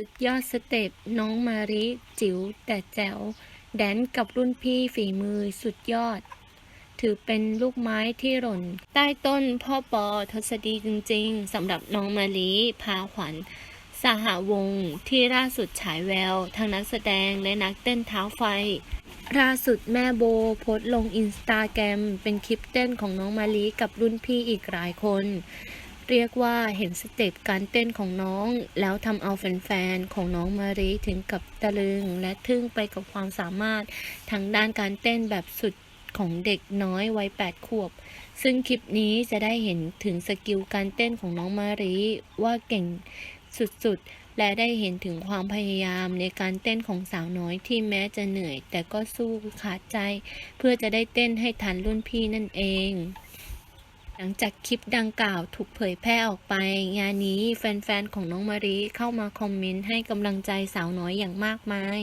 สุดยอดสเต็ปน้องมาริ จิ๋วแต่แจ๋ว แดนกับรุ่นพี่ฝีมือสุดยอด ถือเป็นลูกไม้ที่หล่น ใต้ต้นพ่อปอทศดีจริงๆสำหรับน้องมาลิพาขวัญ สหวงที่ล่าสุดฉายแวว ทั้งนักแสดงและนักเต้นเท้าไฟล่าสุดแม่โบโพสลงอินสตาแกรมเป็นคลิปเต้นของน้องมาลิกับรุ่นพี่อีกหลายคน เรียกว่าเห็นสเต็ปการเต้นของน้อง แล้วทำเอาแฟนๆ ของน้องมาริถึงกับตะลึง และทึ่งไปกับความสามารถทางด้านการเต้นแบบสุดของเด็กน้อยวัย 8 ขวบ ซึ่งคลิปนี้จะได้เห็นถึงสกิลการเต้นของน้องมาริว่าเก่งสุดๆ และได้เห็นถึงความพยายามในการเต้นของสาวน้อยที่แม้จะเหนื่อย แต่ก็สู้ขาดใจ เพื่อจะได้เต้นให้ทันรุ่นพี่นั่นเอง หลังจากคลิปดังกล่าวถูกเผยแพร่ออกไป งานนี้แฟนๆ ของน้องมารีเข้ามาคอมเมนต์ให้กำลังใจสาวน้อยอย่างมากมาย